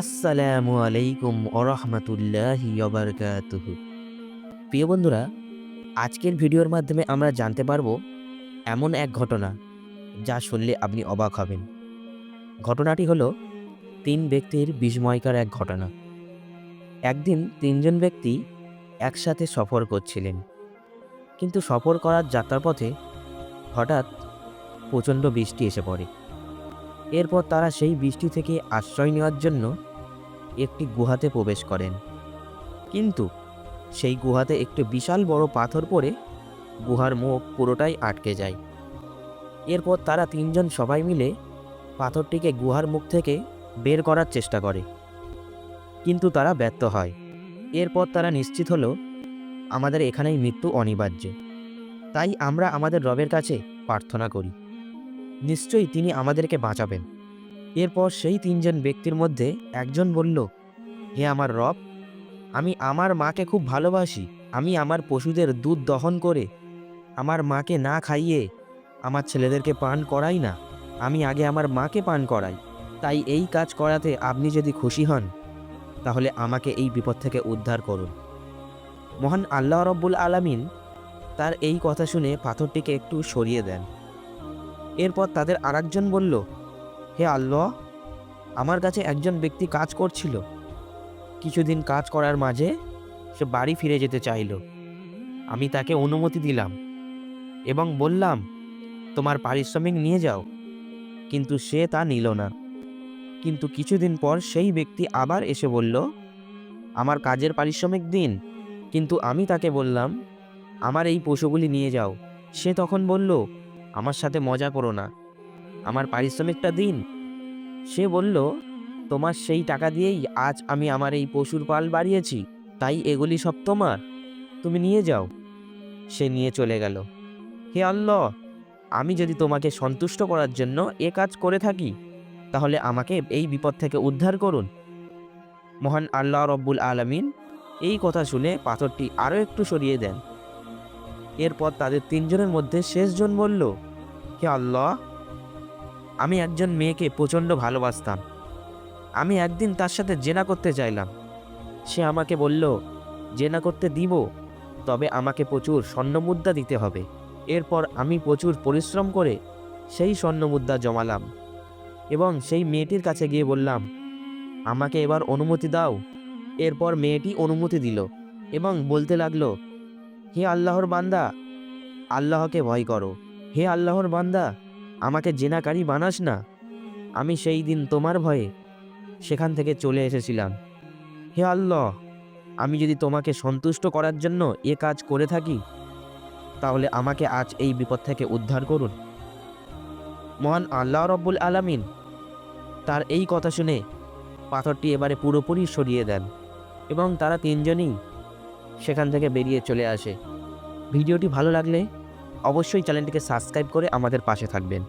আসসালামু আলাইকুম ওরহমতুল্লাহি ওবরকাতুহু। প্রিয় বন্ধুরা, আজকের ভিডিওর মাধ্যমে আমরা জানতে পারব এমন এক ঘটনা যা শুনলে আপনি অবাক হবেন। ঘটনাটি হলো তিন ব্যক্তির বিস্ময়কর এক ঘটনা। একদিন তিনজন ব্যক্তি একসাথে সফর করছিলেন, কিন্তু সফর করার যাত্রার পথে হঠাৎ প্রচণ্ড বৃষ্টি এসে পড়ে। এরপর তারা সেই বৃষ্টি থেকে আশ্রয় নেওয়ার জন্য একটি গুহাতে প্রবেশ করেন। কিন্তু সেই গুহাতে একটি বিশাল বড় পাথর পড়ে গুহার মুখ পুরোটাই আটকে যায়। এরপর তারা তিনজন সবাই মিলে পাথরটিকে গুহার মুখ থেকে বের করার চেষ্টা করে। কিন্তু তারা ব্যর্থ হয়। এরপর তারা নিশ্চিত হলো, আমাদের এখানেই মৃত্যু অনিবার্য। তাই আমরা আমাদের রবের কাছে প্রার্থনা করি। নিশ্চয়ই তিনি আমাদেরকে বাঁচাবেন। এরপর সেই তিনজন ব্যক্তির মধ্যে একজন বলল, হে আমার রব, আমি আমার মাকে খুব ভালোবাসি। আমি আমার পশুদের দুধ দহন করে আমার মাকে না খাইয়ে আমার ছেলেদেরকে পান করাই না। আমি আগে আমার মাকে পান করাই। তাই এই কাজ করাতে আপনি যদি খুশি হন, তাহলে আমাকে এই বিপদ থেকে উদ্ধার করুন। মহান আল্লাহ রব্বুল আলামিন তার এই কথা শুনে পাথরটিকে একটু সরিয়ে দেন। এরপর তাদের আরেকজন বলল, হে আল্লাহ, আমার কাছে একজন ব্যক্তি কাজ করছিল। কিছুদিন কাজ করার মাঝে সে বাড়ি ফিরে যেতে চাইল। আমি তাকে অনুমতি দিলাম এবং বললাম, তোমার পারিশ্রমিক নিয়ে যাও। কিন্তু সে তা নিল না। কিন্তু কিছুদিন পর সেই ব্যক্তি আবার এসে বলল, আমার কাজের পারিশ্রমিক দিন। কিন্তু আমি তাকে বললাম, আমার এই পশুগুলি নিয়ে যাও। সে তখন বলল আমার সাথে মজা করো না। আমার পারিশ্রমিকটা দিন। সে বলল, তোমার সেই টাকা দিয়েই আজ আমি আমার এই পশুর পাল বাড়িয়েছি। তাই এগুলি সব তোমার। তুমি নিয়ে যাও। সে নিয়ে চলে গেল। হে আল্লাহ, আমি যদি তোমাকে সন্তুষ্ট করার জন্য এ কাজ করে থাকি, তাহলে আমাকে এই বিপদ থেকে উদ্ধার করুন। মহান আল্লাহ রব্বুল আলমিন এই কথা শুনে পাথরটি আরও একটু সরিয়ে দেন। এরপর তাদের তিনজনের মধ্যে শেষজন বলল, হে আল্লাহ, আমি একজন মেয়েকে প্রচণ্ড ভালোবাসতাম। আমি একদিন তার সাথে জেনা করতে চাইলাম। সে আমাকে বলল, জেনা করতে দিব, তবে আমাকে প্রচুর স্বর্ণমুদ্রা দিতে হবে। এরপর আমি প্রচুর পরিশ্রম করে সেই স্বর্ণমুদ্রা জমালাম এবং সেই মেয়েটির কাছে গিয়ে বললাম, আমাকে এবার অনুমতি দাও। এরপর মেয়েটি অনুমতি দিল এবং বলতে লাগল হে আল্লাহর বান্দা, আল্লাহকে ভয় করো। হে আল্লাহর বান্দা, আমাকে জেনাকারী বানাস না। আমি সেই দিন তোমার ভয়ে সেখান থেকে চলে এসেছিলাম। হে আল্লাহ, আমি যদি তোমাকে সন্তুষ্ট করার জন্য এ কাজ করে থাকি, তাহলে আমাকে আজ এই বিপদ থেকে উদ্ধার করুন। মহান আল্লাহ রব্বুল আলামিন তার এই কথা শুনে পাথরটি এবারে পুরোপুরি সরিয়ে দেন এবং তারা তিনজনই সেখান থেকে বেরিয়ে চলে আসে। ভিডিওটি ভালো লাগলে অবশ্যই চ্যানেলটিকে সাবস্ক্রাইব করে আমাদের পাশে থাকবেন।